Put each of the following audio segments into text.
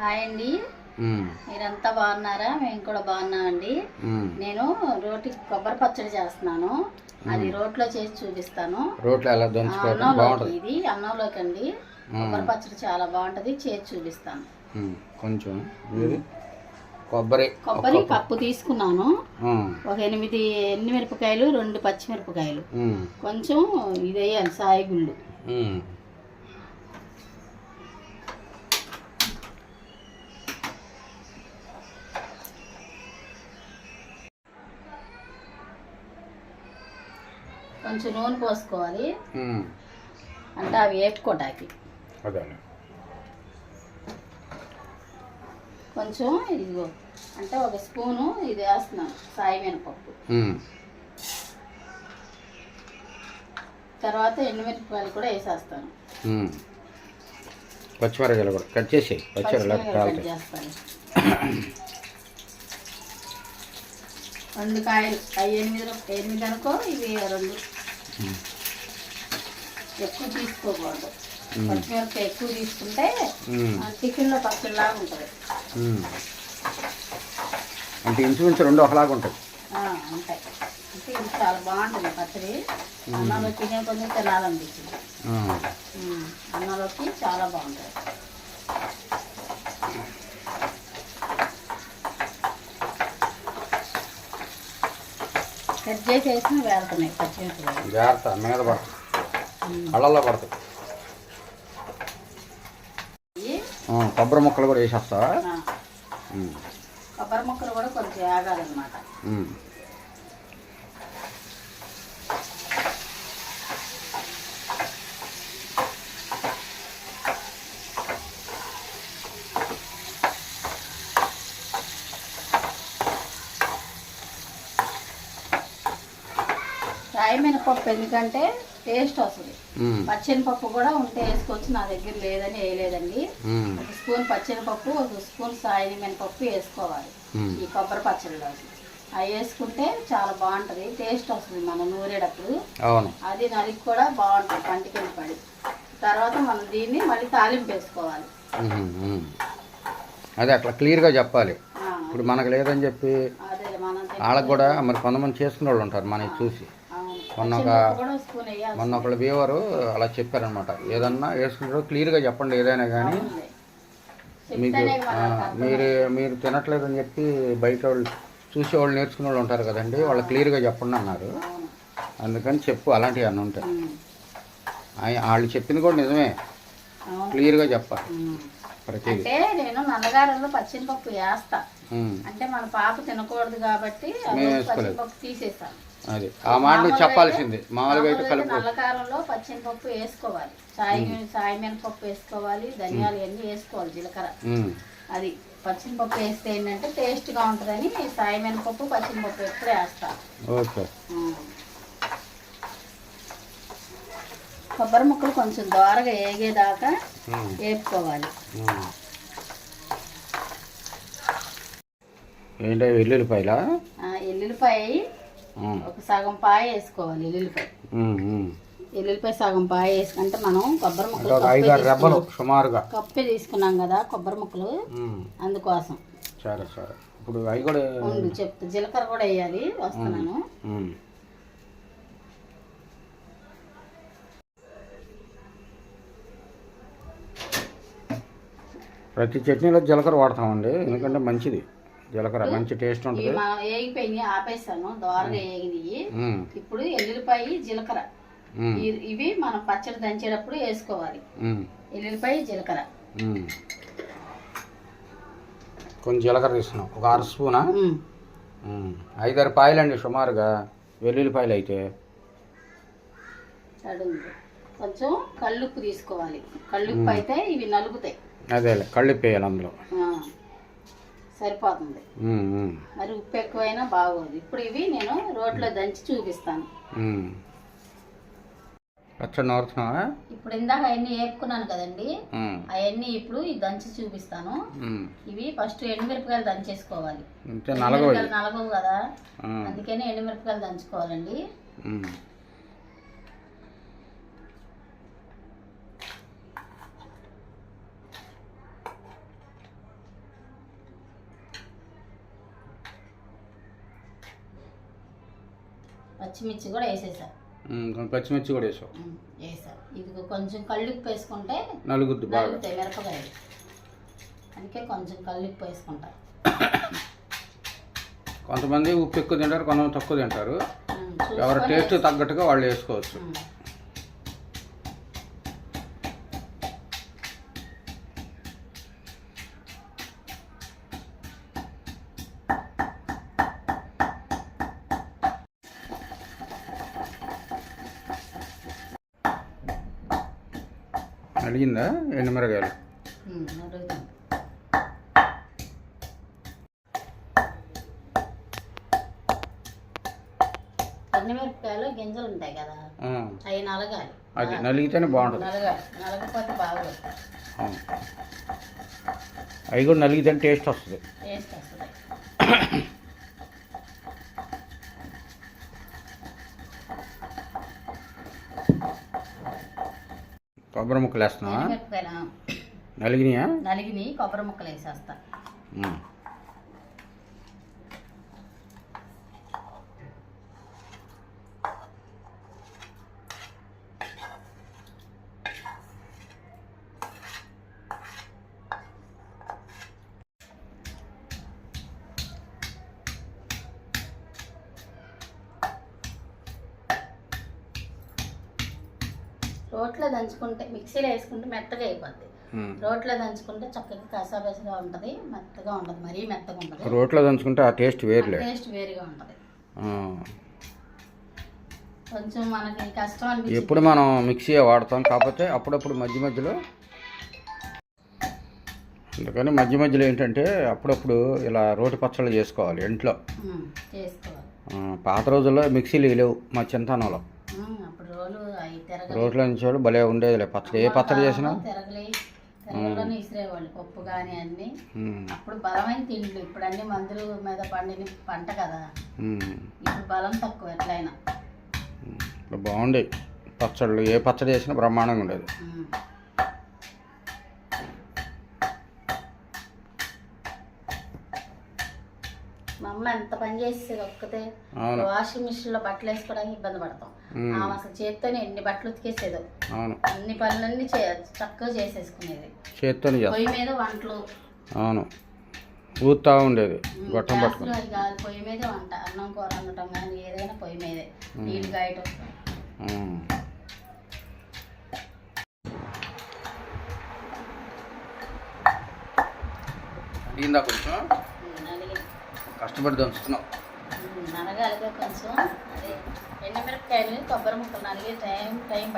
Hi అండి. మీరంతా బాగున్నారా? మేము కూడా బాగున్నామండి. నేను రోటి కొబ్బరి పచ్చడి చేస్తున్నాను. అది రోట్లో చేసి చూపిస్తాను. రోట్లో ఎలా దంచుకోవడం ఇది అన్నంలోకి అండి. కొబ్బరి పచ్చడి చాలా బాగుంటది. చేసి చూపిస్తాను. కొంచెం కొబ్బరి కొబ్బరి కప్పు తీసుకున్నాను. ఒక ఎనిమిది ఎన్ని మిరపకాయలు? రెండు పచ్చిమిరపకాయలు. కొంచెం ఇది వేయాలి సాయిగుళ్ళు ఉమ్. కొంచెం నూనె పోసుకోవాలి. అంటే అవి వేపుకోటానికి అదే కొంచెం ఇదిగో అంటే ఒక స్పూను ఇది వేస్తున్నాను సాయి మినపప్పు. తర్వాత ఎండుమిరపకాయలు కూడా వేసేస్తాను. ఉమ్. పచ్చిమిరకాయలు కూడా కట్ చేసి పచ్చిమిరపకాయలు చేస్తాను. రెండు కాయలు ఎనిమిది ఎనిమిది అనుకో ఇవి రెండు. ఎక్కువ తీసుకోకూడదు. పచ్చిమిరపకాయ ఎక్కువ తీసుకుంటే చికెన్లో పచ్చడిలాగా ఉంటుంది. అంటే ఇంచుమించు రెండు ఒకలాగా ఉంటాయి. ఆ, ఉంటాయి. అంటే ఇది చాలా బాగుంటుంది పచ్చడి. అన్నంలో తినే కొంచెం తినాలనిపించింది అన్నంలోకి చాలా బాగుంటుంది. కట్ చేసి వేసిన వేలుతున్నాయి పచ్చిమిరపకాయలు జాగ్రత్త మీద పడతాయి. ఉమ్. కళ్ళల్లో కొబ్బరి ముక్కలు కూడా వేసేస్తావా? కొబ్బరి ముక్కలు కూడా కొంచెం ఆగాలన్నమాట ఉమ్. రాయి మినపప్పు ఎందుకంటే టేస్ట్ వస్తుంది. పచ్చెనపప్పు కూడా ఉంటే వేసుకోవచ్చు నా దగ్గర లేదని వేయలేదండి. ఒక స్పూన్ పచ్చెనపప్పు ఒక స్పూన్ సాయి మినపప్పు వేసుకోవాలి. ఈ కొబ్బరి పచ్చడిలోకి అవి. వేసుకుంటే చాలా బాగుంటుంది. టేస్ట్ వస్తుంది మనం నూరేటప్పుడు. అవును. అది నలికి కూడా బాగుంటుంది పంటికి పడి. తర్వాత మనం దీన్ని మళ్ళీ తాలింపు వేసుకోవాలి. అదే అట్లా క్లియర్గా చెప్పాలి. ఇప్పుడు మనకు లేదని చెప్పి వాళ్ళకి కూడా మరి కొంతమంది చేసుకునే వాళ్ళు ఉంటారు మనకి చూసి. మొన్న ఒక- మొన్న ఒకళ్ళు వ్యూవరు అలా చెప్పారనమాట ఏదన్నా వేసుకుంటారో క్లియర్గా చెప్పండి ఏదైనా కానీ మీకు మీరు మీరు తినట్లేదని చెప్పి బయట వాళ్ళు చూసేవాళ్ళు నేర్చుకునే వాళ్ళు ఉంటారు కదండి వాళ్ళు క్లియర్గా చెప్పండి అన్నారు. అందుకని చెప్పు అలాంటివి అన్నీ ఉంటాయి వాళ్ళు చెప్పింది కూడా నిజమే. క్లియర్గా చెప్పాలి. ప్రతిదీ. నేను వేస్తా. అంటే మన పాప తినకూడదు కాబట్టి ఆ మేము అది. ఆ మాట నువ్వు చెప్పాల్సింది. మామూలుగా అయితే కలుపు. నల్లకారంలో పచ్చెనపప్పు వేసుకోవాలి. సాయి సాయి మినపప్పు వేసుకోవాలి ధనియాలు ఇవన్నీ వేసుకోవాలి జీలకర్ర. అది పచ్చెనపప్పు వేస్తే ఏంటంటే టేస్ట్గా ఉంటుందని సాయి మినపప్పు పచ్చెనపప్పు ఎప్పుడు వేస్తా. ఓకే. కొబ్బరి ముక్కలు కొంచెం దోరగా ఏగేదాకా వేపుకోవాలి. ఏంటో వెల్లుల్లిపాయలా? ఎల్లుల్లిపాయ ఒక సగం పాయ వేసుకోవాలి ఎల్లుల్లిపాయ. ఎల్లుల్లిపాయ సగం పాయ వేసుకుంటే మనం కొబ్బరి ముక్కలు ఐదారు రెబ్బలు. సుమారుగా. కప్పే తీసుకున్నాం కదా కొబ్బరి ముక్కలు. అందుకోసం. సరే సరే. ఇప్పుడు అవి కూడా చెప్తా. జీలకర్ర కూడా వేయాలి వస్తున్నాను. ప్రతి చట్నీలో జీలకర్ర వాడతామండి ఎందుకంటే మంచిది. జీలకర్ర మంచి టేస్ట్ ఉంటుంది. మా వేగిపోయి ఆపేసాను. దోరగా వేగినవి ఉమ్, ఇప్పుడు ఎల్లుల్లిపాయ జీలకర్ర. ఇవి మనం పచ్చడి దంచేటప్పుడు వేసుకోవాలి. ఎల్లుల్లిపాయ జీలకర్ర. కొంచెం జీలకర్ర తీసుకున్నాం ఒక అర స్పూనా? ఐదారు పాయలండి సుమారుగా. వెల్లుల్లిపాయలు అయితే. కొంచెం కళ్ళుప్పు తీసుకోవాలి. కళ్ళుప్పు అయితే ఇవి నలుగుతాయి. అదే కళ్ళిప్పేయాలి అందులో. ఆ, సరిపోతుంది. మరి ఉప్పు ఎక్కువైనా బాగోదు. ఇప్పుడు ఇవి నేను రోట్లో దంచి చూపిస్తాను. ఇప్పుడు ఇందాక అవన్నీ వేపుకున్నాను కదండి. అవన్నీ ఇప్పుడు దంచి చూపిస్తాను. ఇవి ఫస్ట్ ఎండుమిరపకాయలు దంచేసుకోవాలి. నలగవు కదా. అందుకని ఎండుమిరపకాయలు దంచుకోవాలండి. పచ్చిమిర్చి కూడా వేసేసా. పచ్చిమిర్చి కూడా వేసావు. వేసా. ఇది కొంచెం కళ్ళుప్పు వేసుకుంటే నలుగుద్ది బాగా. మిరపకాయలు. అందుకే కొంచెం కళ్ళుప్పు వేసుకుంటా. కొంతమంది ఉప్పు ఎక్కువ తింటారు కొంతమంది తక్కువ తింటారు. ఎవరి టేస్ట్ తగ్గట్టుగా వాళ్ళు వేసుకోవచ్చు. నలుగుతాయి. ఎండుమిరపకాయలు గింజలు ఉంటాయి కదా. అవి నలగాలి. అది నలిగితేనే బాగుంటుంది. నలగాలి. బాగోదు. అవి కూడా నలిగితేనే టేస్ట్ వస్తుంది. టేస్ట్ వస్తుంది. కొబ్బరి ముక్కలు వేస్తున్నావా నలిగినాయా? నలిగిని కొబ్బరి ముక్కలు వేసేస్తా రోట్లో దంచుకుంటే మిక్సీలో వేసుకుంటే మెత్తగా అయిపోద్ది. రోట్లో దంచుకుంటే చక్కగా కసాబసగా ఉంటుంది మెత్తగా ఉంటుంది మరీ మెత్తగా ఉంటుంది. రోట్లో దంచుకుంటే ఆ టేస్ట్ వేరులే. టేస్ట్ వేరుగా ఉంటుంది. కొంచెం మనకి కష్టం అనిపించింది. ఎప్పుడు మనం మిక్సీ వాడతాం కాకపోతే అప్పుడప్పుడు మధ్య మధ్యలో అందుకని మధ్య మధ్యలో ఏంటంటే అప్పుడప్పుడు ఇలా రోటి పచ్చళ్ళు చేసుకోవాలి ఇంట్లో. పాత రోజుల్లో మిక్సీలు లేవు మా చింతానంలో రోట్లో నుంచి భలే ఉండేదిలే. పచ్చడి ఏ పచ్చడి చేసినా? తిరగలి. తిరగలని ఇసిరేవాళ్ళు పప్పు కానీ అన్ని. అప్పుడు బలమైన తిండ్లు ఇప్పుడు అన్ని మందుల మీద పండిన పంట కదా. ఇప్పుడు బలం తక్కువ ఎట్లయినా. బాగుండేవి పచ్చళ్ళు ఏ పచ్చడి చేసినా బ్రహ్మాండంగా ఉండేది. అమ్మ ఎంత పని చేసేది ఒక్కతే? వాషింగ్ మిషన్లో బట్టలు వేసుకోవడానికి ఇబ్బంది పడతాం. ఆమె అసలు చేత్తోనే ఎన్ని బట్టలు ఉతికేసేదో. అన్ని పనులన్నీ చక్కగా చేసేసుకునేది. చేత్తోనే పొయ్యి మీద వంటలు. అవును. ఊతా ఉండేది. గొట్టం పట్టుకుని. అది కాదు పొయ్యి మీదే వంట. అన్నం కూర వండటం కానీ ఏదైనా పొయ్యి మీదే. నీళ్ళు కాయటం. అడిగిందా కొంచెం కష్టపడి దంచుతున్నావు. కొంచెం అదే ఎండుమిరపకాయలు కొబ్బరి ముక్కలు నలిగే టైం టైం.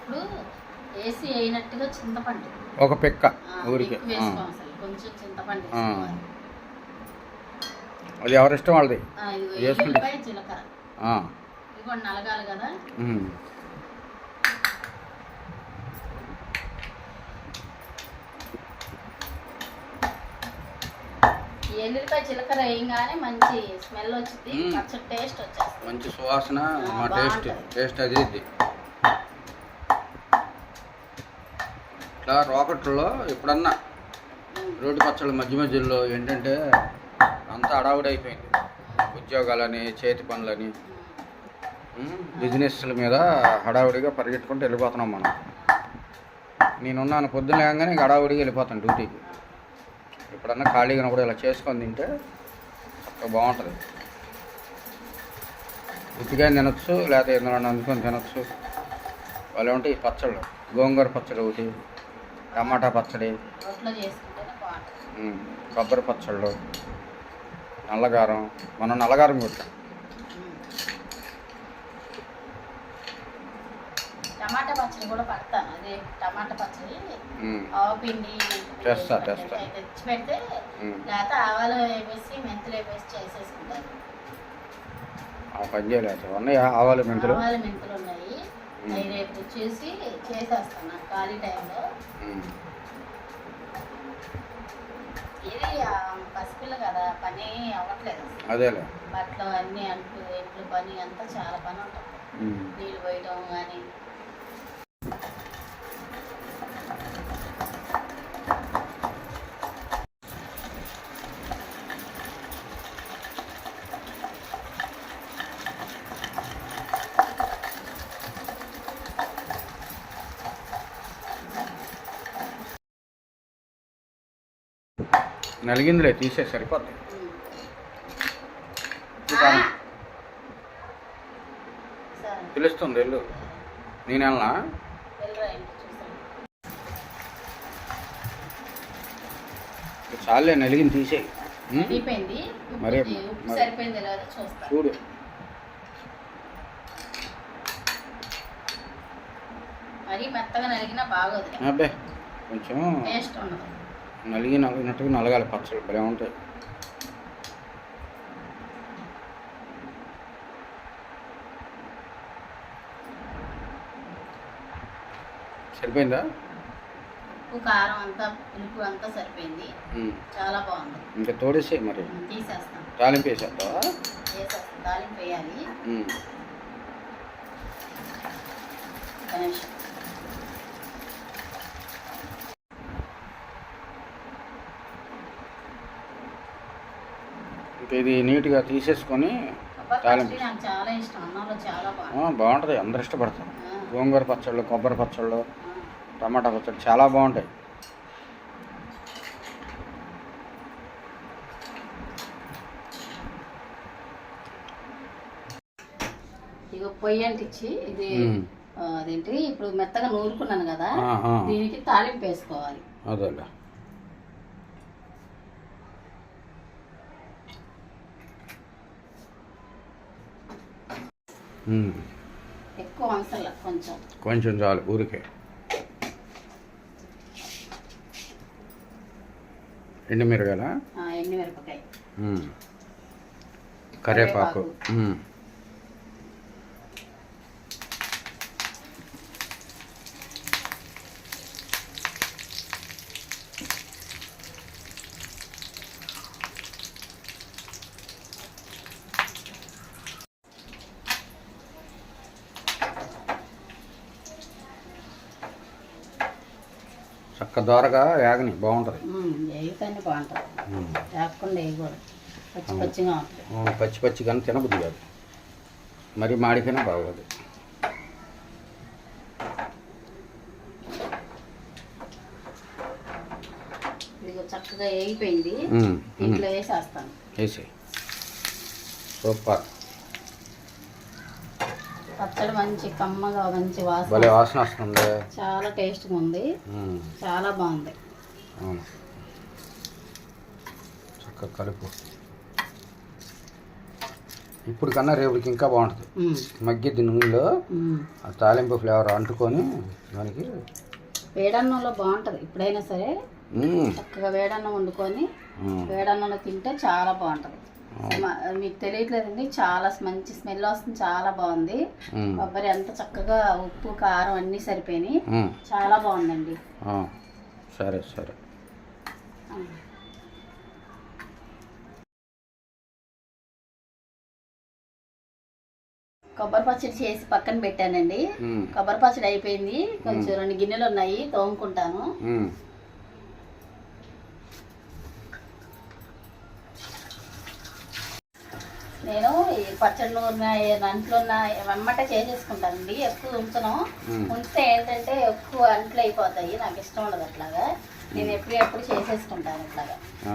ఇప్పుడు వేసి అయినట్టుగా చింతపండు. ఒక పిక్క ఊరికే. కొంచెం చింతపండు అది ఎవరిష్టం వాళ్ళది? ఆ, ఇదిగో వేసుకుంటే- ఎల్లిపాయ జీలకర్ర. ఆ. ఇవి కూడా నలగాలి కదా. జీలకర్ర వేయంగానే మంచి స్మెల్ వచ్చింది టేస్ట్ వచ్చేస్తుంది. మంచి సువాసన మా టేస్ట్. టేస్ట్ అది ఇది. ఇట్లా రోకట్లో ఎప్పుడన్నా రోడ్డు పచ్చళ్ళ మధ్య మధ్యలో ఏంటంటే అంతా అడావుడి అయిపోయింది. ఉద్యోగాలని చేతి పనులని బిజినెస్ల మీద హడావుడిగా పరిగెట్టుకుంటూ వెళ్ళిపోతున్నాం మనం. నేనున్నాను పొద్దున్న లేగానే ఇంక హడావుడిగా వెళ్ళిపోతాను డ్యూటీకి. ఎప్పుడన్నా ఖాళీగా ఉన్నప్పుడు ఇలా చేసుకొని తింటే బాగుంటుంది. ఉత్తిగా తినొచ్చు లేకపోతే ఎందులో అందుకొని తినొచ్చు. వాళ్ళు ఉంటాయి ఈ పచ్చళ్ళు. గోంగూర పచ్చడి ఒకటి టమాటా పచ్చడి. కొబ్బరి పచ్చళ్ళు నల్లగారం మనం నల్లగారం కొట్టాం ఉమ్. టమాటా పచ్చడి కూడా పడతాను. అదే టమాటా పచ్చడి ఉమ్, ఆవు పిండి చేస్తా, వేసి చేస్తా. పెడితే- తెచ్చి పెడితే. లేకపోతే ఆవాలు వేసి మెంతులు వేసి చేసేసుకుంటారు ఆ పని చేయలేదు ఉన్నాయి ఆవాలు మెంతులు? ఆవాలు మెంతులు ఉన్నాయి. అవి రేపు చూసి చేసేస్తాను నాకు ఖాళీ టైంలో. ఇది పసిపిల్ల కదా పని అవ్వట్లేదు. అదేలే. బట్టలు అన్నీ అంటూ ఇంట్లో పని అంతా చాలా పని ఉంటుంది. నీళ్ళు పోయటం కానీ నలిగిందిలే తీసే సరిపోద్ది. తెలుస్తుంది వెళ్ళు. నేను వెళ్ళనా? చాలే నలిగింది తీసే మరి- చూడు మరీ. మెత్తగా నలిగినా బాగోదు అబ్బే కొంచెం టేస్ట్ ఉండదు. నలిగి నలిగినట్టుగా నలగాలి పచ్చళ్ళు భలే ఉంటాయి. సరిపోయిందా? కారం అంతా పులుపు అంతా సరిపోయింది. చాలా బాగుంది. ఇంకా తోడేసే మరి. తీసేస్తాం. తాలింపు వేసేద్దావా వేసేస్తాం తాలింపు వేయాలి ఉమ్. ఒక నిమిషం ఇంకా ఇది నీట్గా తీసేసుకొని తాలింపు. బాగుంటుంది అందరు ఇష్టపడతారు గోంగూర పచ్చళ్ళు కొబ్బరి పచ్చళ్ళు. టమాటా పచ్చళ్ళు చాలా బాగుంటాయి ఇగో పొయ్యి అంటించి ఇది అదేంటి ఇప్పుడు మెత్తగా నూరుకున్నాను కదా. దీనికి తాలింపు వేసుకోవాలి అదేలే ఎక్కువ అవసరం కొంచెం. కొంచెం చాలు ఊరికే. ఎండుమిరగాయల ఆ, ఎండుమిరపకాయ. కరివేపాకు. దోరగా యాగని బాగుంటుంది. వేగితేనే బాగుంటుంది. ఉమ్. వేగకుండా వేయకూడదు. పచ్చి పచ్చిగా ఉంటుంది. పచ్చి కానీ తినబుద్ది కాదు. మరి మాడికైనా బాగోదు. చక్కగా వేగిపోయింది. దీంట్లో వేసేస్తాను. వేసి సూపర్. పచ్చడి మంచి కమ్మగా మంచి వాసన. భలే వాసన వస్తుంది. చాలా టేస్ట్గా ఉంది. చాలా బాగుంది. అవును. చక్కగా కలుపు. ఇప్పుడు కన్నా రేపుకి ఇంకా బాగుంటుంది. మగ్గిద్ది నూనెలో. ఆ తాలింపు ఫ్లేవర్ అంటుకొని దానికి వేడన్నంలో బాగుంటుంది. ఎప్పుడైనా సరే చక్కగా వేడన్నం వండుకొని వేడన్నంలో తింటే చాలా బాగుంటుంది. మీకు తెలియట్లేదండి. చాలా మంచి స్మెల్ వస్తుంది. చాలా బాగుంది. కొబ్బరి ఎంత చక్కగా ఉప్పు కారం అన్నీ సరిపోయినాయి. చాలా బాగుందండి. సరే సరే. కొబ్బరి పచ్చడి చేసి పక్కన పెట్టానండి. కొబ్బరి పచ్చడి అయిపోయింది. కొంచెం రెండు గిన్నెలు ఉన్నాయి. తోముకుంటాను. నేను ఈ పచ్చళ్ళు ఉన్న అంట్లు ఉన్న వెమ్మట చేసేసుకుంటానండి ఎక్కువ ఉంచను. ఉంచితే ఏంటంటే ఎక్కువ అంట్లు అయిపోతాయి. నాకు ఇష్టం ఉండదు అట్లాగా. నేను ఎప్పుడు ఎప్పుడు చేసేసుకుంటాను ఇట్లాగా ఆ,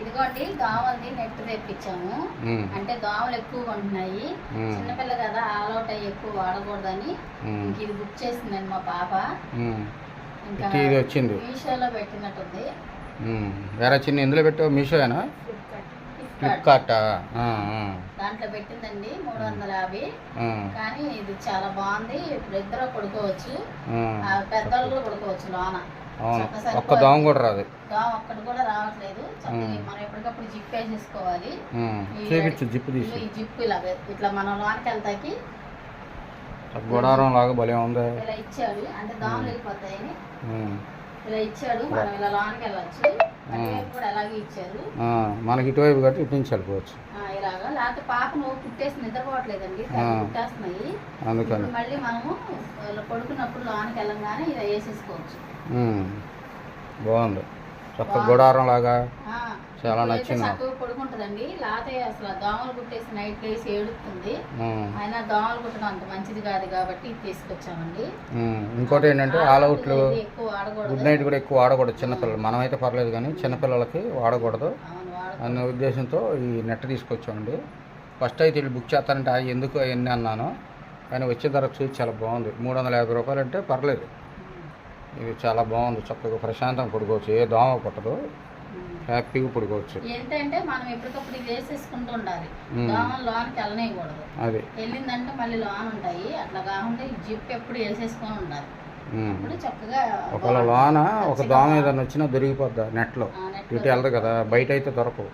ఇదిగోండి దోమల్ని నెట్ తెప్పించాము. అంటే దోమలు ఎక్కువగా ఉంటున్నాయి. చిన్నపిల్ల కదా ఆల్ అవుట్ అయ్యి ఎక్కువ వాడకూడదని ఇంక ఇది బుక్ చేసిందండి మా పాప. ఇంకా ఇది వచ్చింది. మీషోలో పెట్టినట్టుంది. వేరే చిన్న ఇందులో పెట్టావు మీషోయేనా? ఫ్లిప్కార్ట్ దాంట్లో పెట్టిందండి మూడు వందల యాభై. కానీ ఇది చాలా బాగుంది. ఇప్పుడు ఇద్దరు. ఆ. పెద్దవాళ్ళు కూడా పడుకోవచ్చు లోన. అవును. ఒక్క. దోమ కూడా రాదు. దోమ ఒక్కటి కూడా రావట్లేదు. చక్కగా మ్మ్. మనం ఎప్పటికప్పుడు జిప్ వేసేసుకోవాలి ఉమ్, ఈ చూపించు తీసి. జిప్ ఇలా ఇట్లా మనం లోనకి వెళ్తాకి గుడారం లాగా భలే ఉంది. ఇలా ఇచ్చాడు. అంటే దోమలు వెళ్ళిపోతాయని. ఉమ్. ఇలా ఇచ్చాడు. మనం ఇలా లోనికి వెళ్ళొచ్చు. అటువైపు కూడా అలాగే ఇచ్చారు. ఆ, మనకి ఇటువైపు కట్టి ఇటు నుంచి వెళ్ళిపోవచ్చు. ఇలాగా లేకపోతే పాప నువ్వు పుట్టేసి నిద్రపోవట్లేదండి. పుట్టేస్తున్నాయి. అందుకని. మళ్ళీ మనము పడుకున్నప్పుడు లోనికి వెళ్ళంగానే ఇలా వేసేసుకోవచ్చు. బాగుంది. చక్క గుడారం లాగా చాలా నచ్చింది. చక్కగా పడుకుంటుందండి. లేకపోతే అసలు దోమలు కుట్టేసి నైట్ వేసి ఏడుస్తుంది. ఉమ్. అయినా దోమలు కుట్టడం అంత మంచిది కాదు కాబట్టి ఇది తీసుకొచ్చామండి. ఇంకోటి ఏంటంటే ఆల్ అవుట్లు ఇది ఎక్కువ వాడకూడదు గుడ్ నైట్ కూడా ఎక్కువ వాడకూడదు చిన్నపిల్లలు. మనమైతే పర్లేదు కానీ చిన్నపిల్లలకి వాడకూడదు. అవును వాడకూడదు అనే ఉద్దేశంతో ఈ నెట్ తీసుకొచ్చామండి. ఫస్ట్ అయితే వీళ్ళు బుక్ చేస్తారంటే "ఆ, ఎందుకు అవన్నీ అన్నాను? కానీ వచ్చిన తర్వాత చూసి చాలా బాగుంది. మూడు వందల యాభై రూపాయలు అంటే పర్లేదు. ఇది చాలా బాగుంది. చక్కగా ప్రశాంతంగా పడుకోవచ్చు. ఏ దోమ పుట్టదు. హ్యాపీగా పడుకోవచ్చు. ఏంటంటే మనం ఎప్పటికప్పుడు ఇది వేసేసుకుంటూ ఉండాలి. ఉమ్. దోమలు లోనికి వెళ్ళనేయకూడదు అది. వెళ్ళిందంటే మళ్ళీ లోన్ ఉంటాయి అట్లా కాకుండా జిప్ ఎప్పుడు వేసేసుకొని ఉండాలి. ఒకవేళ లోన ఒక దోమ ఏదైనా వచ్చినా దొరికిపోద్ది నెట్లో ఇటు వెళ్దు కదా బయట అయితే దొరకవు.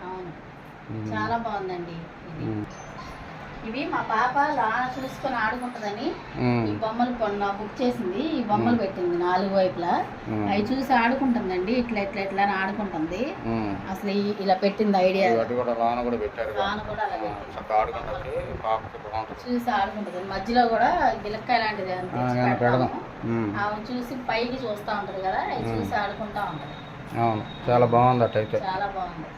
చాలా బాగుందండి. ఇవి మా పాప లాన చూసుకొని ఆడుకుంటుందని. ఈ బొమ్మలు కొన్న బుక్ చేసింది. ఈ బొమ్మలు పెట్టింది నాలుగు వైపులా. అవి చూసి ఆడుకుంటుందండి. ఇట్లా ఇట్లా ఇట్లా అని ఆడుకుంటుంది. అసలు ఇలా పెట్టింది ఐడియా కూడా లోన చూసి ఆడుకుంటుంది. మధ్యలో కూడా గిలక్కాయ లాంటిది. ఆమె చూసి పైకి చూస్తూ ఉంటది కదా. అవి చూసి ఆడుకుంటా ఉంటది. అవును. చాలా బాగుంది అట్టయితే చాలా బాగుంది.